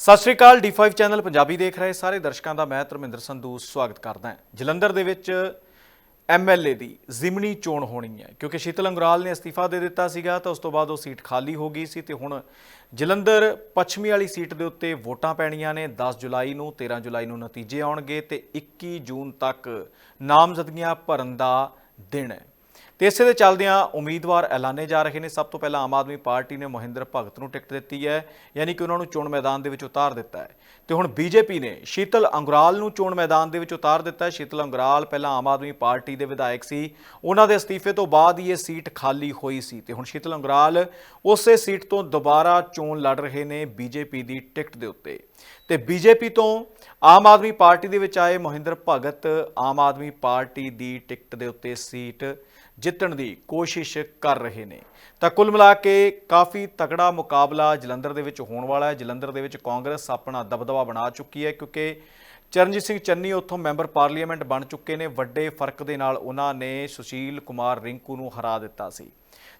ਸਤਿ ਸ਼੍ਰੀ ਅਕਾਲ D5 channel Punjabi ਦੇਖ ਰਹੇ ਸਾਰੇ ਦਰਸ਼ਕਾਂ ਦਾ ਮੈਂ ਧਰਮਿੰਦਰ ਸੰਧੂ ਸਵਾਗਤ ਕਰਦਾ ਹਾਂ। ਜਲੰਧਰ ਦੇ ਵਿੱਚ ਐਮਐਲਏ ਦੀ ਜ਼ਿਮਨੀ ਚੋਣ ਹੋਣੀ ਹੈ। ਕਿਉਂਕਿ ਸ਼ੀਤਲ ਅੰਗਰਾਲ ਨੇ ਅਸਤੀਫਾ ਦੇ ਦਿੱਤਾ ਸੀਗਾ ਤਾਂ ਉਸ ਤੋਂ ਬਾਅਦ ਉਹ ਸੀਟ ਖਾਲੀ ਹੋ ਗਈ ਸੀ ਤੇ ਹੁਣ ਜਲੰਧਰ ਪੱਛਮੀ ਵਾਲੀ ਸੀਟ ਦੇ ਉੱਤੇ ਵੋਟਾਂ ਪੈਣੀਆਂ ਨੇ। 10 ਜੁਲਾਈ ਨੂੰ 13 ਜੁਲਾਈ ਨੂੰ ਨਤੀਜੇ ਆਉਣਗੇ ਤੇ 21 ਜੂਨ ਤੱਕ ਨਾਮਜ਼ਦਗੀਆਂ ਭਰਨ ਦਾ ਦਿਨ ਹੈ। ਤੇ ਇਸੇ ਦੇ ਚੱਲਦਿਆਂ ਉਮੀਦਵਾਰ ਐਲਾਨੇ ਜਾ ਰਹੇ ਨੇ। ਸਭ ਤੋਂ ਪਹਿਲਾਂ ਆਮ ਆਦਮੀ ਪਾਰਟੀ ਨੇ ਮਹਿੰਦਰ ਭਗਤ ਨੂੰ ਟਿਕਟ ਦਿੱਤੀ ਹੈ, ਯਾਨੀ ਕਿ ਉਹਨਾਂ ਨੂੰ ਚੋਣ ਮੈਦਾਨ ਦੇ ਵਿੱਚ ਉਤਾਰ ਦਿੱਤਾ ਹੈ। ਤੇ ਹੁਣ ਬੀਜੇਪੀ ਨੇ ਸ਼ੀਤਲ ਅੰਗਰਾਲ ਨੂੰ ਚੋਣ ਮੈਦਾਨ ਦੇ ਵਿੱਚ ਉਤਾਰ ਦਿੱਤਾ ਹੈ। ਸ਼ੀਤਲ ਅੰਗਰਾਲ ਪਹਿਲਾਂ ਆਮ ਆਦਮੀ ਪਾਰਟੀ ਦੇ ਵਿਧਾਇਕ ਸੀ। ਉਹਨਾਂ ਦੇ ਅਸਤੀਫੇ ਤੋਂ ਬਾਅਦ ਹੀ ਇਹ ਸੀਟ ਖਾਲੀ ਹੋਈ ਸੀ। ਤੇ ਹੁਣ ਸ਼ੀਤਲ ਅੰਗਰਾਲ ਉਸੇ ਸੀਟ ਤੋਂ ਦੁਬਾਰਾ ਚੋਣ ਲੜ ਰਹੇ ਨੇ ਬੀਜੇਪੀ ਦੀ ਟਿਕਟ ਦੇ ਉੱਤੇ। ਤੇ ਬੀਜੇਪੀ ਤੋਂ ਆਮ ਆਦਮੀ ਪਾਰਟੀ ਦੇ ਵਿੱਚ ਆਏ ਮੋਹਿੰਦਰ ਭਗਤ ਆਮ ਆਦਮੀ ਪਾਰਟੀ ਦੀ ਟਿਕਟ ਦੇ ਉੱਤੇ ਸੀਟ ਜਿੱਤਣ ਦੀ ਕੋਸ਼ਿਸ਼ ਕਰ ਰਹੇ ਨੇ। ਤਾਂ ਕੁੱਲ ਮਿਲਾ ਕੇ ਕਾਫੀ ਤਕੜਾ ਮੁਕਾਬਲਾ ਜਲੰਧਰ ਦੇ ਵਿੱਚ ਹੋਣ ਵਾਲਾ ਹੈ। ਜਲੰਧਰ ਦੇ ਵਿੱਚ ਕਾਂਗਰਸ ਆਪਣਾ ਦਬਦਬਾ ਬਣਾ ਚੁੱਕੀ ਹੈ ਕਿਉਂਕਿ ਚਰਨਜੀਤ ਸਿੰਘ ਚੰਨੀ ਉੱਥੋਂ ਮੈਂਬਰ ਪਾਰਲੀਮੈਂਟ ਬਣ ਚੁੱਕੇ ਨੇ। ਵੱਡੇ ਫ਼ਰਕ ਦੇ ਨਾਲ ਉਹਨਾਂ ਨੇ ਸੁਸ਼ੀਲ ਕੁਮਾਰ ਰਿੰਕੂ ਨੂੰ ਹਰਾ ਦਿੱਤਾ ਸੀ।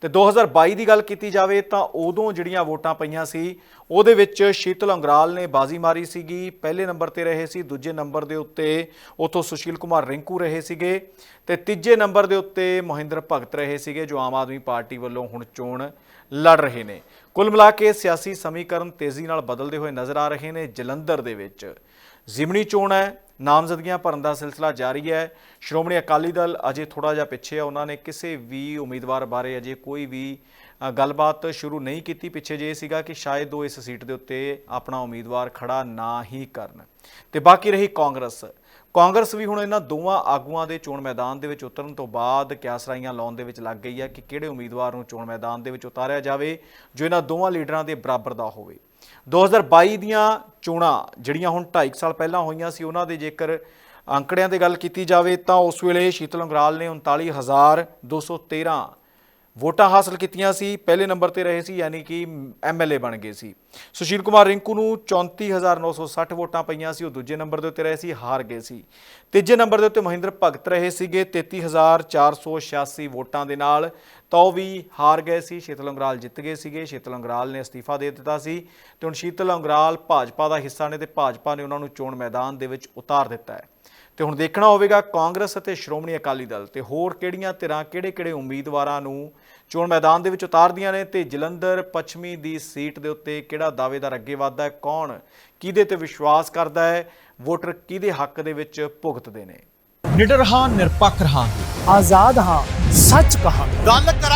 ਤੇ 2022 ਦੀ ਗੱਲ ਕੀਤੀ ਜਾਵੇ ਤਾਂ ਉਦੋਂ ਜਿਹੜੀਆਂ ਵੋਟਾਂ ਪਈਆਂ ਸੀ, ਉਹਦੇ ਵਿੱਚ ਸ਼ੀਤਲ ਅੰਗਰਾਲ ਨੇ ਬਾਜ਼ੀ ਮਾਰੀ ਸੀਗੀ। ਪਹਿਲੇ ਨੰਬਰ ਤੇ ਰਹੇ ਸੀ, ਦੂਜੇ ਨੰਬਰ ਦੇ ਉੱਤੇ ਉਥੋਂ ਸੁਸ਼ੀਲ ਕੁਮਾਰ ਰਿੰਕੂ ਰਹੇ ਸੀਗੇ ਤੇ ਤੀਜੇ ਨੰਬਰ ਦੇ ਉੱਤੇ ਮਹਿੰਦਰ ਭਗਤ ਰਹੇ ਸੀਗੇ, ਜੋ ਆਮ ਆਦਮੀ ਪਾਰਟੀ ਵੱਲੋਂ ਹੁਣ ਚੋਣ ਲੜ ਰਹੇ ਨੇ। ਕੁੱਲ ਮਿਲਾ ਕੇ ਸਿਆਸੀ ਸਮੀਕਰਨ ਤੇਜ਼ੀ ਨਾਲ ਬਦਲਦੇ ਹੋਏ ਨਜ਼ਰ ਆ ਰਹੇ ਨੇ ਜਲੰਧਰ ਦੇ ਵਿੱਚ। ਜ਼ਿਮਨੀ ਚੋਣ ਹੈ, ਨਾਮਜ਼ਦਗੀਆਂ ਭਰਨ ਦਾ ਸਿਲਸਿਲਾ ਜਾਰੀ ਹੈ। ਸ਼੍ਰੋਮਣੀ ਅਕਾਲੀ ਦਲ ਅਜੇ ਥੋੜਾ ਜਿਹਾ ਪਿੱਛੇ ਹੈ ਉਹਨਾਂ ਨੇ ਕਿਸੇ ਵੀ ਉਮੀਦਵਾਰ ਬਾਰੇ ਅਜੇ ਕੋਈ ਵੀ ਗੱਲਬਾਤ ਸ਼ੁਰੂ ਨਹੀਂ ਕੀਤੀ। ਪਿੱਛੇ ਜੇ ਇਹ ਸੀਗਾ ਕਿ ਸ਼ਾਇਦ ਉਹ ਇਸ ਸੀਟ ਦੇ ਉੱਤੇ ਆਪਣਾ ਉਮੀਦਵਾਰ ਖੜਾ ਨਾ ਹੀ ਕਰਨ। ਤੇ ਬਾਕੀ ਰਹੀ ਕਾਂਗਰਸ। ਕਾਂਗਰਸ ਵੀ ਹੁਣ ਇਹਨਾਂ ਦੋਵਾਂ ਆਗੂਆਂ ਦੇ ਚੋਣ ਮੈਦਾਨ ਦੇ ਵਿੱਚ ਉਤਰਨ ਤੋਂ ਬਾਅਦ ਕਿਆਸਰਾਈਆਂ ਲਾਉਣ ਦੇ ਵਿੱਚ ਲੱਗ ਗਈ ਹੈ ਕਿ ਕਿਹੜੇ ਉਮੀਦਵਾਰ ਨੂੰ ਚੋਣ ਮੈਦਾਨ ਦੇ ਵਿੱਚ ਉਤਾਰਿਆ ਜਾਵੇ ਜੋ ਇਹਨਾਂ ਦੋਵਾਂ ਲੀਡਰਾਂ ਦੇ ਬਰਾਬਰ ਦਾ ਹੋਵੇ। 2022 ਦੀਆਂ ਚੋਣਾਂ ਜਿਹੜੀਆਂ ਹੁਣ 2.5 ਸਾਲ ਪਹਿਲਾਂ ਹੋਈਆਂ ਸੀ, ਉਹਨਾਂ ਦੇ ਜੇਕਰ ਅੰਕੜਿਆਂ ਦੀ ਗੱਲ ਕੀਤੀ ਜਾਵੇ ਤਾਂ ਉਸ ਵੇਲੇ ਸ਼ੀਤਲ ਅੰਗਰਾਲ ਨੇ 39213 ਵੋਟਾਂ ਹਾਸਲ ਕੀਤੀਆਂ ਸੀ, ਪਹਿਲੇ ਨੰਬਰ ਤੇ ਰਹੇ ਸੀ, ਯਾਨੀ ਕਿ ਐਮਐਲਏ ਬਣ ਗਏ ਸੀ। ਸੁਸ਼ੀਲ ਕੁਮਾਰ ਰਿੰਕੂ ਨੂੰ 34960 ਵੋਟਾਂ ਪਈਆਂ ਸੀ, ਉਹ ਦੂਜੇ ਨੰਬਰ ਦੇ ਉੱਤੇ ਰਹੇ ਸੀ, ਹਾਰ ਗਏ ਸੀ। ਤੀਜੇ ਨੰਬਰ ਦੇ ਉੱਤੇ ਮਹਿੰਦਰ ਭਗਤ ਰਹੇ ਸੀਗੇ 33486 ਵੋਟਾਂ ਦੇ ਨਾਲ। ਤਾਂ ਉਹ ਵੀ ਹਾਰ ਗਏ ਸੀ, ਸ਼ੀਤਲ ਅੰਗਰਾਲ ਜਿੱਤ ਗਏ ਸੀਗੇ, ਸ਼ੀਤਲ ਅੰਗਰਾਲ ਨੇ ਅਸਤੀਫਾ ਦੇ ਦਿੱਤਾ ਸੀ। ਤੇ ਹੁਣ ਸ਼ੀਤਲ ਅੰਗਰਾਲ ਭਾਜਪਾ ਦਾ ਹਿੱਸਾ ਨੇ ਤੇ ਭਾਜਪਾ ਨੇ ਉਹਨਾਂ ਨੂੰ ਚੋਣ ਮੈਦਾਨ ਦੇ ਵਿੱਚ ਉਤਾਰ ਦਿੱਤਾ ਹੈ। ਤੇ ਹੁਣ ਦੇਖਣਾ ਹੋਵੇਗਾ ਕਾਂਗਰਸ ਅਤੇ ਸ਼੍ਰੋਮਣੀ ਅਕਾਲੀ ਦਲ ਤੇ ਹੋਰ ਕਿਹੜੀਆਂ ਧਿਰਾਂ ਕਿਹੜੇ-ਕਿਹੜੇ ਉਮੀਦਵਾਰਾਂ ਨੂੰ ਚੋਣ ਮੈਦਾਨ ਦੇ ਵਿੱਚ ਉਤਾਰਦੀਆਂ ਨੇ ਤੇ ਜਲੰਧਰ ਪੱਛਮੀ ਦੀ ਸੀਟ ਦੇ ਉੱਤੇ ਕਿਹੜਾ ਦਾਅਵੇਦਾਰ ਅੱਗੇ ਵੱਧਦਾ ਹੈ ਕੌਣ ਕਿਹਦੇ ਤੇ ਵਿਸ਼ਵਾਸ ਕਰਦਾ ਹੈ ਵੋਟਰ ਕਿਹਦੇ ਹੱਕ ਦੇ ਵਿੱਚ ਭੁਗਤਦੇ ਨੇ। ਨਿਡਰ ਹਾਂ ਨਿਰਪੱਖ ਰਹਾਂ ਆਜ਼ਾਦ ਹਾਂ ਸੱਚ ਕਹਾਂ ਗੱਲ ਕਰਾਂਗੇ।